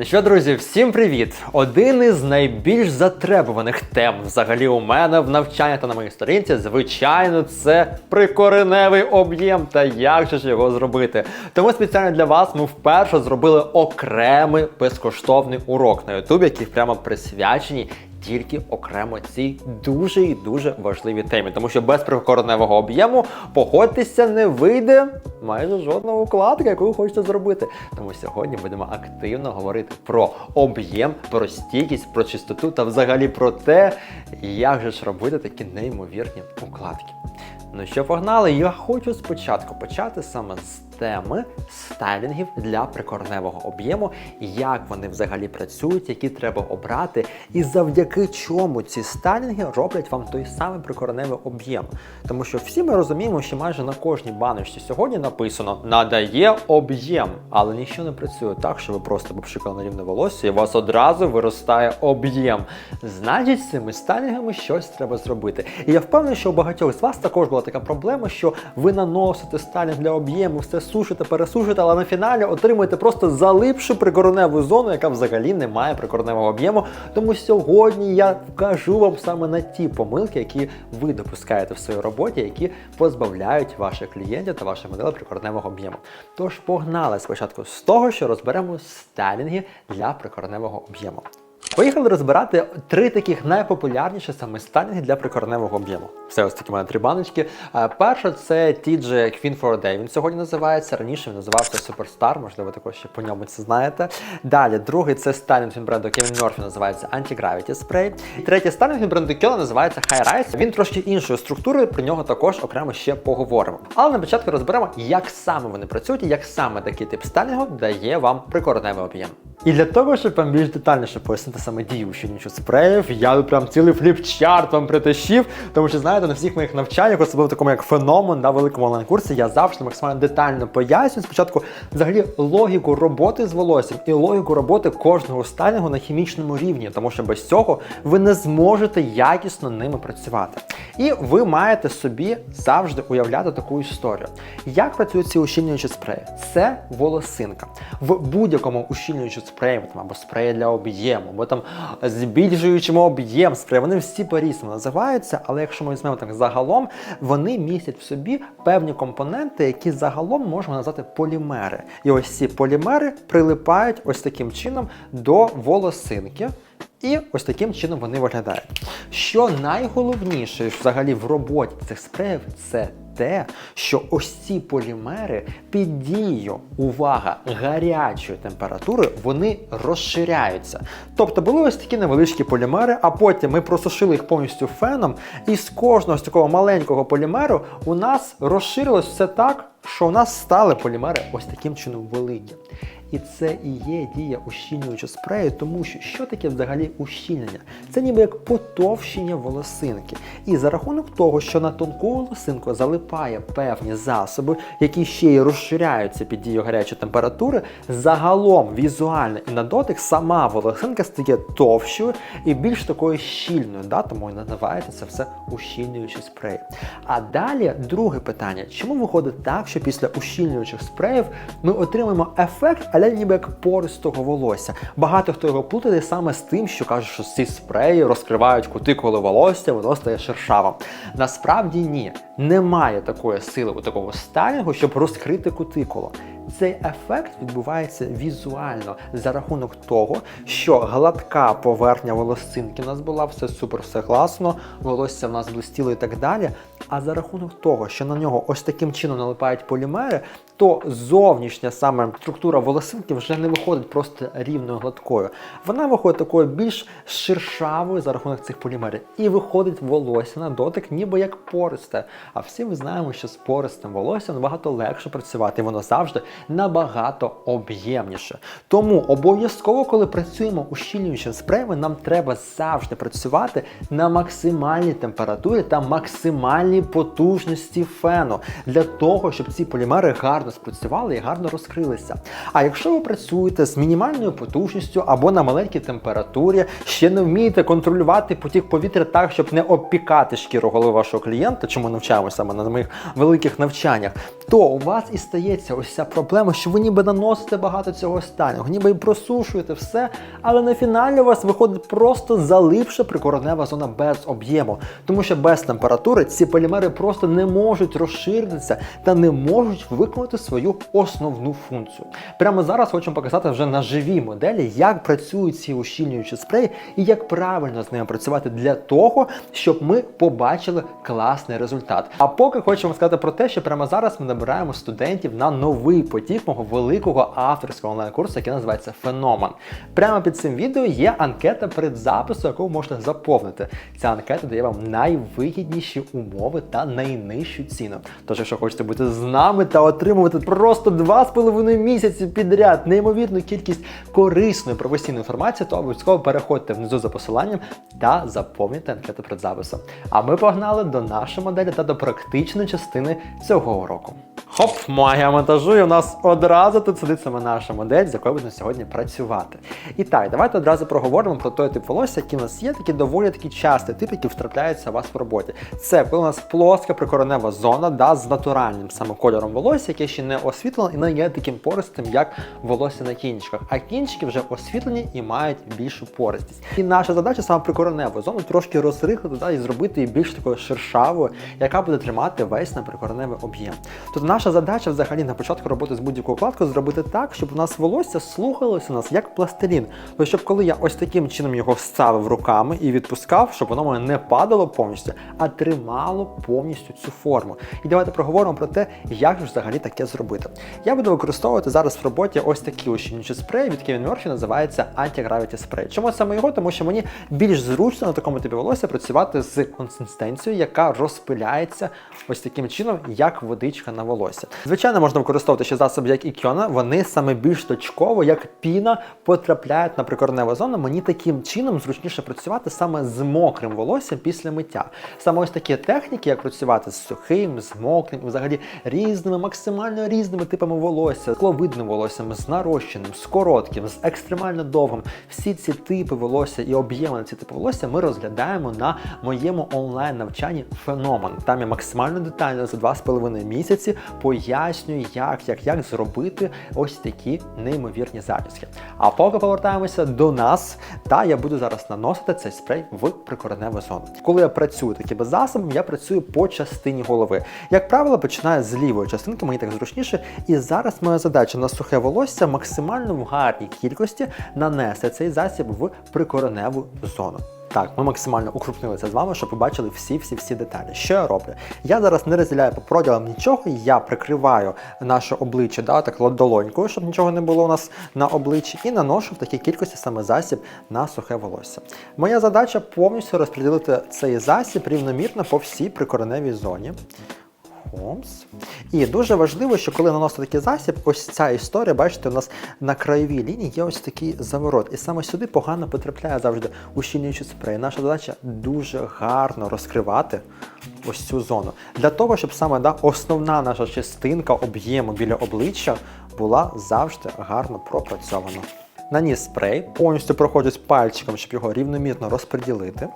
Ну що, друзі, всім привіт! Один із найбільш затребуваних тем взагалі у мене в навчанні та на моїй сторінці, звичайно, це прикореневий об'єм та як же ж його зробити. Тому спеціально для вас ми вперше зробили окремий безкоштовний урок на YouTube, який прямо присвячений тільки окремо цій дуже і дуже важливій темі, тому що без прикореневого об'єму погодьтеся не вийде майже жодного укладка, яку ви хочете зробити. Тому сьогодні будемо активно говорити про об'єм, про стійкість, про чистоту та взагалі про те, як же ж робити такі неймовірні укладки. Ну що, погнали? Я хочу спочатку почати саме з теми стайлінгів для прикореневого об'єму, як вони взагалі працюють, які треба обрати, і завдяки чому ці стайлінги роблять вам той самий прикореневий об'єм. Тому що всі ми розуміємо, що майже на кожній баночці сьогодні написано надає об'єм, але нічого не працює так, що ви просто попшикали на рівне волосся, і у вас одразу виростає об'єм. Значить, з цими стайлінгами щось треба зробити. І я впевнений, що у багатьох з вас також була така проблема, що ви наносите стайлінг для об'єму, все сушите, пересушите, але на фіналі отримуєте просто залипшу прикореневу зону, яка взагалі не має прикореневого об'єму. Тому сьогодні я вкажу вам саме на ті помилки, які ви допускаєте в своїй роботі, які позбавляють ваших клієнтів та ваших моделей прикореневого об'єму. Тож погнали спочатку з того, що розберемо стайлінги для прикореневого об'єму. Поїхали розбирати три таких найпопулярніші саме стайлінги для прикореневого об'єму. Все ось такі мене три баночки. Е, Перша це TJ Queen for a Day. Він сьогодні називається. Раніше він називався Superstar, можливо, також ще по ньому це знаєте. Далі, другий це стайлінг від бренду Kevin Murphy, називається Anti-Gravity Spray. І третій стайлінг від бренду Kyola називається High Rise. Він трошки іншою структурою, про нього також окремо ще поговоримо. Але на початку розберемо, як саме вони працюють і як саме такий тип стайлінгу дає вам прикореневий об'єм. І для того, щоб вам більш детальніше пояснити саме дію ущільнюючих спреїв, я прям цілий фліпчарт вам притащив, тому що знаєте, на всіх моїх навчаннях, особливо такому як феномен на великому онлайн-курсі, я завжди максимально детально пояснюю спочатку взагалі логіку роботи з волоссям і логіку роботи кожного стайлінгу на хімічному рівні, тому що без цього ви не зможете якісно ними працювати. І ви маєте собі завжди уявляти таку історію. Як працюють ці ущільнюючі спреї? Це волосинка. В будь-якому ущільнюючому спреї, або спреї для об'єму, або там збільшуючому об'єм спрею, вони всі по-різному називаються, але якщо ми візьмемо так загалом, вони містять в собі певні компоненти, які загалом можна назвати полімери. І ось ці полімери прилипають ось таким чином до волосинки. І ось таким чином вони виглядають. Що найголовніше взагалі в роботі цих спреїв, це те, що ось ці полімери під дією, увага, гарячої температури, вони розширяються. Тобто були ось такі невеличкі полімери, а потім ми просушили їх повністю феном, і з кожного з такого маленького полімеру у нас розширилось все так, що у нас стали полімери ось таким чином великі. І це і є дія ущільнюючого спрею, тому що що таке взагалі ущільнення? Це ніби як потовщення волосинки. І за рахунок того, що на тонку волосинку залипає певні засоби, які ще й розширяються під дією гарячої температури, загалом візуально і на дотик сама волосинка стає товщою і більш такою щільною, да? тому і називається це все ущільнюючий спрей. А далі друге питання: чому виходить так, що після ущільнюючих спреїв ми отримуємо ефект, але ніби як пористого волосся? Багато хто його плутає саме з тим, що кажуть, що ці спреї розкривають кутикули волосся, воно стає шершавим. Насправді ні, немає такої сили у такого стайлінгу, щоб розкрити кутикулу. Цей ефект відбувається візуально за рахунок того, що гладка поверхня волосинки у нас була, все супер, все класно, волосся в нас блистіло і так далі. А за рахунок того, що на нього ось таким чином налипають полімери, то зовнішня саме структура волосинки вже не виходить просто рівною гладкою. Вона виходить такою більш шершавою за рахунок цих полімерів. І виходить волосся на дотик, ніби як пористе. А всі ми знаємо, що з пористим волоссям набагато легше працювати, і воно завжди набагато об'ємніше. Тому обов'язково, коли працюємо ущільнюючим спреями, нам треба завжди працювати на максимальній температурі та максимальній потужності фену для того, щоб ці полімери гарно спрацювали і гарно розкрилися. А якщо ви працюєте з мінімальною потужністю або на маленькій температурі, ще не вмієте контролювати потік повітря так, щоб не обпікати шкіру голови вашого клієнта, чому навчаємося саме на моїх великих навчаннях, то у вас і стається ось ця проблема, що ви ніби наносите багато цього останнього, ніби і просушуєте все, але на фіналі у вас виходить просто залипша прикоренева зона без об'єму, тому що без температури ці полімери просто не можуть розширитися та не можуть виконати свою основну функцію. Прямо зараз хочемо показати вже на живій моделі, як працюють ці ущільнюючі спреї і як правильно з ними працювати для того, щоб ми побачили класний результат. А поки хочемо сказати про те, що прямо зараз ми набираємо студентів на новий потік мого великого авторського онлайн-курсу, який називається Феномен. Прямо під цим відео є анкета предзапису, яку ви можете заповнити. Ця анкета дає вам найвигідніші умови та найнижчу ціну. Тож, якщо хочете бути з нами та отримувати просто 2,5 місяці підряд неймовірну кількість корисної професійної інформації, то обов'язково переходьте внизу за посиланням та заповнюйте анкету предзапису. А ми погнали до нашої моделі та до практичної частини цього уроку. Хоп, магія монтажу, і у нас одразу тут сидить саме наша модель, з якою будемо сьогодні працювати. І так, давайте одразу проговоримо про той тип волосся, який у нас є, такий доволі такий частий тип, який втрапляється у вас в роботі. Це коли у нас плоска прикоренева зона, да, з натуральним саме кольором волосся, яке ще не освітлено і не є таким пористим, як волосся на кінчиках. А кінчики вже освітлені і мають більшу пористість. І наша задача саме прикореневу зону трошки розрихлити да, і зробити її більш такою шершавою, яка буде тримати весь на прикореневий об'єм. Тобто наша задача взагалі на початку роботи з будь-якою укладкою зробити так, щоб у нас волосся слухалося нас як пластилін. Тобто, щоб коли я ось таким чином його вставив руками і відпускав, щоб воно мене не падало повністю, а тримало повністю цю форму. І давайте проговоримо про те, як ж взагалі таке зробити. Я буду використовувати зараз в роботі ось такий ущільнюючий спрей від Kevin Murphy, називається Anti-Gravity Spray. Чому саме його? Тому що мені більш зручно на такому типі волосся працювати з консистенцією, яка розпиляється ось таким чином, як водичка на волосся. Звичайно, можна використовувати ще засоби, як і Кьона, вони саме більш точково, як піна, потрапляють на прикореневу зону. Мені таким чином зручніше працювати саме з мокрим волоссям після миття. Саме ось такі техніки, як працювати з сухим, з мокрим, взагалі різними, максимально різними типами волосся, скловидним волоссям, з нарощеним, з коротким, з екстремально довгим. Всі ці типи волосся і об'єми на ці типи волосся ми розглядаємо на моєму онлайн-навчанні Феномен. Там я максимально детально за 2,5 місяці пояснюю, як, як, як зробити ось такі неймовірні зачіски. А поки повертаємося до нас, та я буду зараз наносити цей спрей в прикореневу зону. Коли я працюю такими засобами, я працюю по частині голови. Як правило, починаю з лівої частинки, мені так зручніше. І зараз моя задача на сухе волосся максимально в гарній кількості нанести цей засіб в прикореневу зону. Так, ми максимально укрупнили це з вами, щоб побачили всі-всі-всі деталі. Що я роблю? Я зараз не розділяю по проділам нічого, я прикриваю наше обличчя да, так долонькою, щоб нічого не було у нас на обличчі, і наношу в такій кількості саме засіб на сухе волосся. Моя задача повністю розподілити цей засіб рівномірно по всій прикореневій зоні. Хомс. І дуже важливо, що коли наносити такий засіб, ось ця історія, бачите, у нас на краєвій лінії є ось такий заворот. І саме сюди погано потрапляє завжди ущільнюючий спрей. Наша задача дуже гарно розкривати ось цю зону. Для того, щоб саме да, основна наша частинка об'єму біля обличчя була завжди гарно пропрацьована. Наніс спрей, повністю проходжусь пальчиком, щоб його рівномірно розподілити.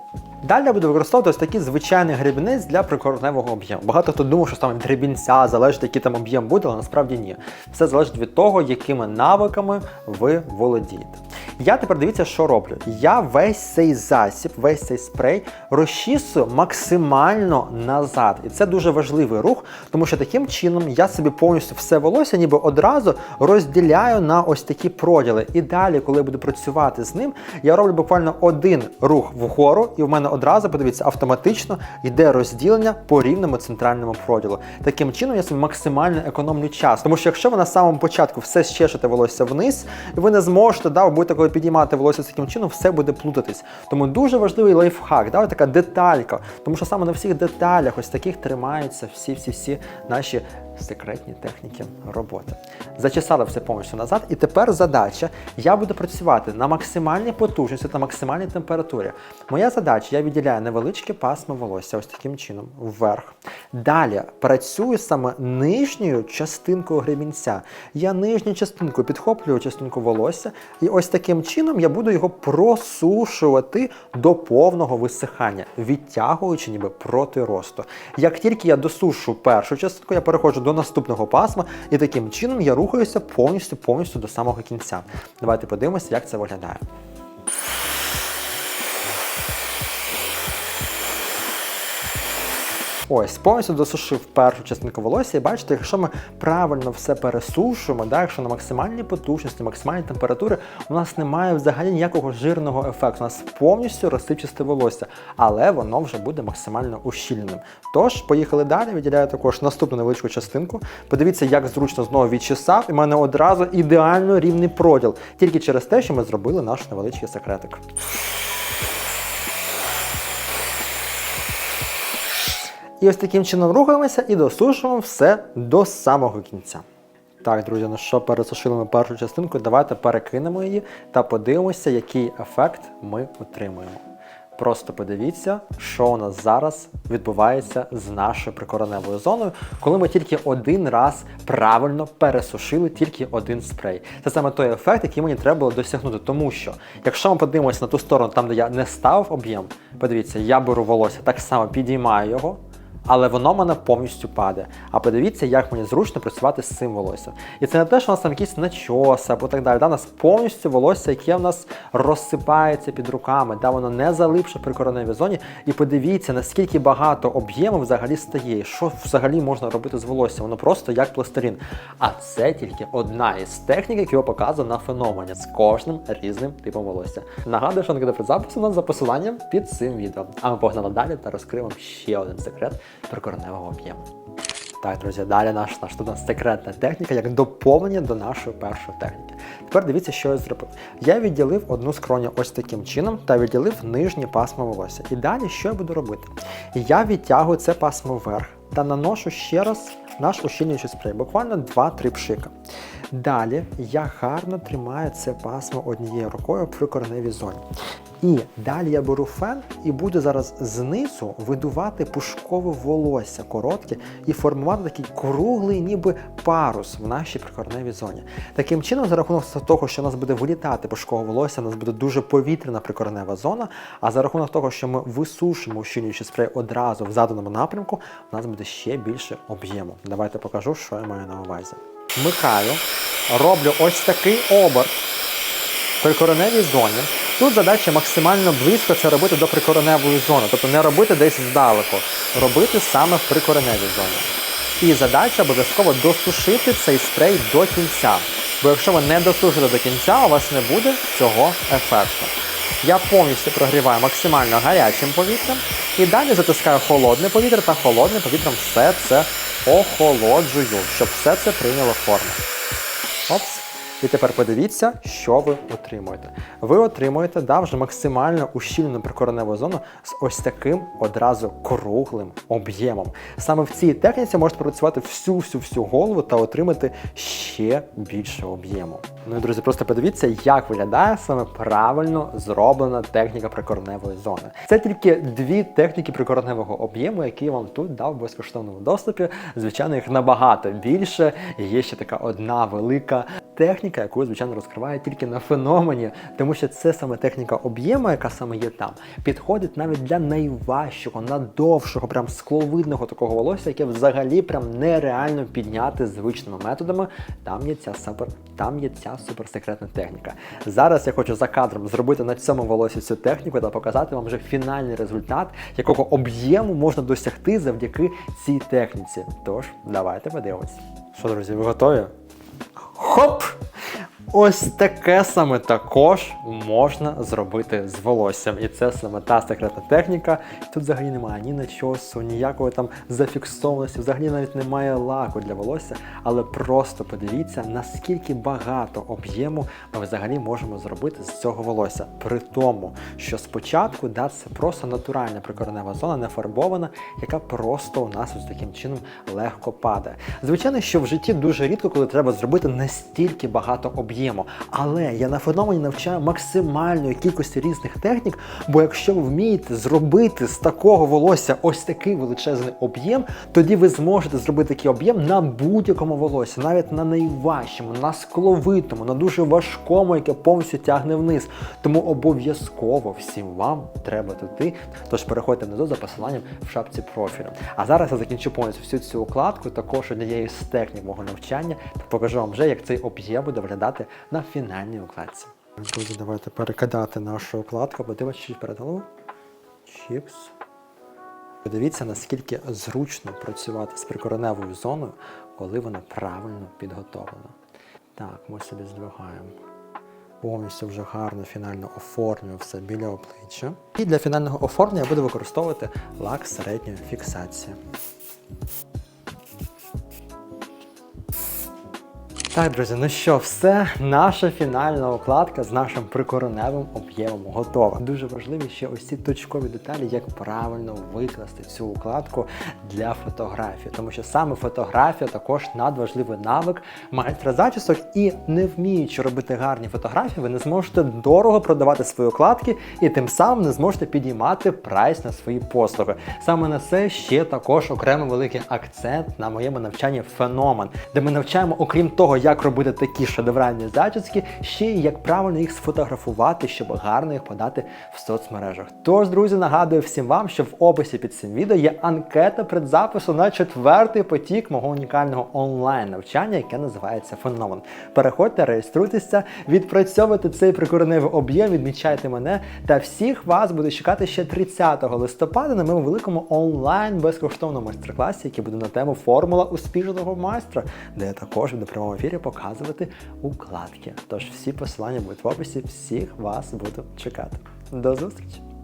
Далі я буду використовувати ось такий звичайний гребінець для прикореневого об'єму. Багато хто думав, що саме від гребінця залежить, який там об'єм буде, але насправді ні. Все залежить від того, якими навиками ви володієте. Я тепер дивіться, що роблю. Я весь цей засіб, весь цей спрей розчісую максимально назад. І це дуже важливий рух, тому що таким чином я собі повністю все волосся, ніби одразу розділяю на ось такі проділи. І далі, коли я буду працювати з ним, я роблю буквально один рух вгору, і в мене одразу, подивіться, автоматично йде розділення по рівному центральному проділу. Таким чином я собі максимально економлю час. Тому що якщо ви на самому початку все щешете волосся вниз, і ви не зможете, да, ви будете коли підіймати волосся таким чином, все буде плутатись. Тому дуже важливий лайфхак, да, така деталька. Тому що саме на всіх деталях ось таких тримаються всі-всі-всі наші секретні техніки роботи. Зачесали все повністю назад, і тепер задача: я буду працювати на максимальній потужності та максимальній температурі. Моя задача, я відділяю невеличке пасмо волосся, ось таким чином, вверх. Далі працюю саме нижньою частинкою гребінця. Я нижню частинку підхоплюю частинку волосся, і ось таким чином я буду його просушувати до повного висихання, відтягуючи ніби проти росту. Як тільки я досушу першу частинку, я переходжу до наступного пасма, і таким чином я рухаюся повністю повністю до самого кінця. Давайте подивимося, як це виглядає. Ось, повністю досушив першу частинку волосся, і бачите, якщо ми правильно все пересушуємо, да, якщо на максимальній потужності, максимальній температури, у нас немає взагалі ніякого жирного ефекту. У нас повністю розсипчасте волосся, але воно вже буде максимально ущільненим. Тож, поїхали далі. Виділяю також наступну невеличку частинку. Подивіться, як зручно знову відчесав, і в мене одразу ідеально рівний проділ, тільки через те, що ми зробили наш невеличкий секретик. І ось таким чином рухаємося і досушуємо все до самого кінця. Так, друзі, ну що, пересушили ми першу частинку, давайте перекинемо її та подивимося, який ефект ми отримуємо. Просто подивіться, що у нас зараз відбувається з нашою прикореневою зоною, коли ми тільки один раз правильно пересушили тільки один спрей. Це саме той ефект, який мені треба було досягнути. Тому що, якщо ми подивимося на ту сторону, там де я не ставив об'єм, подивіться, я беру волосся, так само підіймаю його але воно мене повністю падає. А подивіться, як мені зручно працювати з цим волоссям. І це не те, що у нас там якісь начоси або так далі. Да? У нас повністю волосся, яке в нас розсипається під руками, да? воно не залипше при короневій зоні. І подивіться, наскільки багато об'єму взагалі стає. Що взагалі можна робити з волоссям? Воно просто як пластирін. А це тільки одна із технік, які я показую на феномені з кожним різним типом волосся. Нагадую, що на запису у нас за посиланням під цим відео. А ми погнали далі та розкриємо ще один секрет прикореневого об'єму. Так, друзі, далі наша наш тут у нас секретна техніка, як доповнення до нашої першої техніки. Тепер дивіться, що я зробив. Я відділив одну скроню ось таким чином та відділив нижнє пасмо волосся. І далі що я буду робити? Я відтягую це пасмо вверх та наношу ще раз наш ущільнюючий спрей, буквально 2-3 пшика. Далі я гарно тримаю це пасмо однією рукою при кореневій зоні. І далі я беру фен і буду зараз знизу видувати пушкове волосся коротке і формувати такий круглий, ніби парус в нашій прикореневій зоні. Таким чином, за рахунок того, що у нас буде вилітати пушкове волосся, у нас буде дуже повітряна прикоренева зона. А за рахунок того, що ми висушимо ущільнюючий спрей одразу в заданому напрямку, у нас буде ще більше об'єму. Давайте покажу, що я маю на увазі. Вмикаю, роблю ось такий оберт в прикореневій зоні. Тут задача максимально близько це робити до прикореневої зони, тобто не робити десь здалеку, робити саме в прикореневій зоні. І задача обов'язково досушити цей спрей до кінця. Бо якщо ви не досушите до кінця, у вас не буде цього ефекту. Я повністю прогріваю максимально гарячим повітрям і далі затискаю холодне повітря та холодним повітрям все це охолоджую, щоб все це прийняло форму. Опс. І тепер подивіться, що ви отримуєте. Ви отримуєте да, вже максимально ущільну прикореневу зону з ось таким одразу круглим об'ємом. Саме в цій техніці можете працювати всю-всю-всю голову та отримати ще більше об'єму. Ну і друзі, просто подивіться, як виглядає саме правильно зроблена техніка прикореневої зони. Це тільки дві техніки прикореневого об'єму, які я вам тут дав в безкоштовному доступі. Звичайно, їх набагато більше. Є ще така одна велика техніка, яку, звичайно, розкриває тільки на феномені, тому що це саме техніка об'єму, яка саме є там, підходить навіть для найважчого, надовшого, прям скловидного такого волосся, яке взагалі прям нереально підняти звичними методами. Там є ця супер, там є ця суперсекретна техніка. Зараз я хочу за кадром зробити на цьому волосі цю техніку та показати вам вже фінальний результат, якого об'єму можна досягти завдяки цій техніці. Тож, давайте подивимось. Що, друзі, ви готові? Хоп! Ось таке саме також можна зробити з волоссям. І це саме та секретна техніка. Тут взагалі немає ні начосу, ніякої там зафіксованості, взагалі навіть немає лаку для волосся. Але просто подивіться, наскільки багато об'єму ми взагалі можемо зробити з цього волосся. При тому, що спочатку да, це просто натуральна прикоренева зона, не фарбована, яка просто у нас ось таким чином легко падає. Звичайно, що в житті дуже рідко, коли треба зробити настільки багато об'єму об'єму. Але я на феномені навчаю максимальної кількості різних технік, бо якщо ви вмієте зробити з такого волосся ось такий величезний об'єм, тоді ви зможете зробити такий об'єм на будь-якому волосі, навіть на найважчому, на скловитому, на дуже важкому, яке повністю тягне вниз. Тому обов'язково всім вам треба туди. Тож переходьте внизу за посиланням в шапці профілю. А зараз я закінчу повністю всю цю укладку, також однією з технік мого навчання, та покажу вам вже, як цей об'єм буде виглядати на фінальній укладці. Друзі, давайте перекидати нашу укладку, подивимося чуть перед. Чіпс. Подивіться, наскільки зручно працювати з прикореневою зоною, коли вона правильно підготовлена. Так, ми собі здвигаємо. Повністю вже гарно фінально оформлюю все біля обличчя. І для фінального оформлення я буду використовувати лак середньої фіксації. Так, друзі, ну що, все, наша фінальна укладка з нашим прикореневим об'ємом готова. Дуже важливі ще ось ці точкові деталі, як правильно викласти цю укладку для фотографії, тому що саме фотографія також надважливий навик майстра зачісок, і не вміючи робити гарні фотографії, ви не зможете дорого продавати свої укладки і тим самим не зможете підіймати прайс на свої послуги. Саме на це ще також окремо великий акцент на моєму навчанні феномен, де ми навчаємо, окрім того, як робити такі шедевральні зачіски, ще й як правильно їх сфотографувати, щоб гарно їх подати в соцмережах. Тож, друзі, нагадую всім вам, що в описі під цим відео є анкета предзапису на четвертий потік мого унікального онлайн навчання, яке називається Феномен. Переходьте, реєструйтеся, відпрацьовуйте цей прикореневий об'єм, відмічайте мене та всіх вас буде чекати ще 30 листопада на моєму великому онлайн безкоштовному майстер-класі, який буде на тему Формула успішного майстра, де я також буду в прямому ефірі показувати укладки. Тож всі посилання будуть в описі, всіх вас буду чекати. До зустрічі!